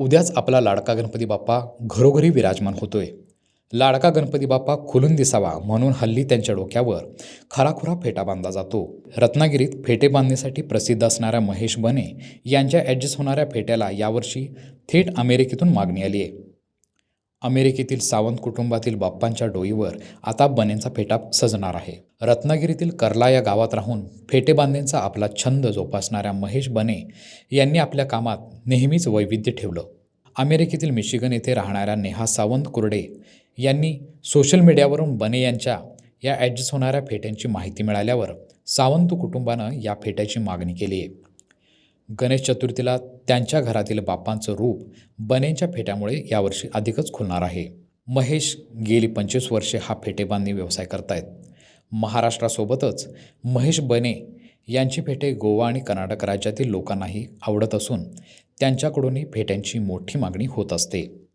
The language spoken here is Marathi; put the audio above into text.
उद्याच आपला लाडका गणपती बाप्पा घरोघरी विराजमान होतोय. लाडका गणपती बाप्पा खुलून दिसावा म्हणून हल्ली त्यांच्या डोक्यावर खराखुरा फेटा बांधला जातो. रत्नागिरीत फेटे बांधणीसाठी प्रसिद्ध असणाऱ्या महेश बने यांच्या ॲडजस्ट होणाऱ्या फेट्याला यावर्षी थेट अमेरिकेतून मागणी आली आहे अमेरिकेतील सावंत कुटुंबातील बाप्पांच्या डोईवर आता बनेंचा फेटा सजणार आहे. रत्नागिरीतील कर्ला या गावात राहून फेटे बांधेंचा आपला छंद जोपासणाऱ्या महेश बने यांनी आपल्या कामात नेहमीच वैविध्य ठेवलं. अमेरिकेतील मिशिगन येथे राहणाऱ्या नेहा सावंत कुर्डे यांनी सोशल मीडियावरून बने यांच्या या ॲडजस्ट होणाऱ्या फेट्यांची माहिती मिळाल्यावर सावंत कुटुंबानं या फेट्याची मागणी केली आहे. गणेश चतुर्थीला त्यांच्या घरातील बाप्पांचं रूप बनेंच्या फेट्यामुळे यावर्षी अधिकच खुलणार आहे. महेश गेली पंचवीस वर्षे हा फेटेबांधणी व्यवसाय करतायत. महाराष्ट्रासोबतच महेश बने यांची फेटे गोवा आणि कर्नाटक राज्यातील लोकांनाही आवडत असून त्यांच्याकडूनही फेट्यांची मोठी मागणी होत असते.